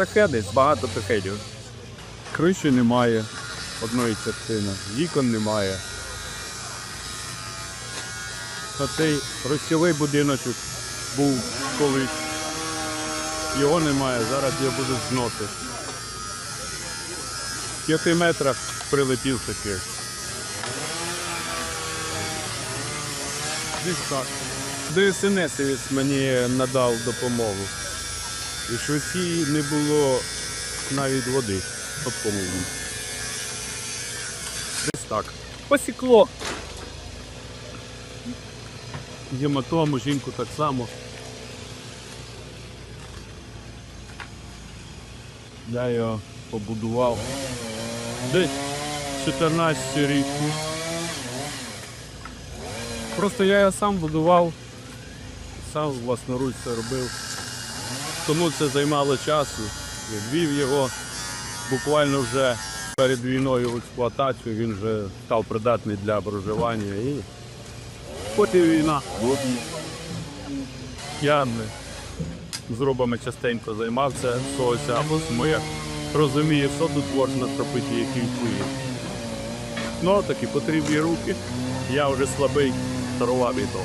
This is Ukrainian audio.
шахеди, багато шахедів. Криші немає одної частини, вікон немає. А цей розсілий будиночок був колись. Його немає, зараз я буду зноти. В п'яти метрах прилетів таки. Десь так. ДСНС мені надав допомогу. І що всі не було навіть води під половину. Десь так. Посікло. Гематому, жінку так само. Я його побудував. Десь 14 рік. Просто я його сам будував, сам власноруч це робив. Тому це займало часу. Я ввів його буквально вже перед війною в експлуатацію, він вже став придатний для проживання. І потім війна. Я не зробами частенько займався щось, або моє розумію, що тут можна зробити, який вплив. Ну, такі потрібні руки. Я вже слабий, старував і то.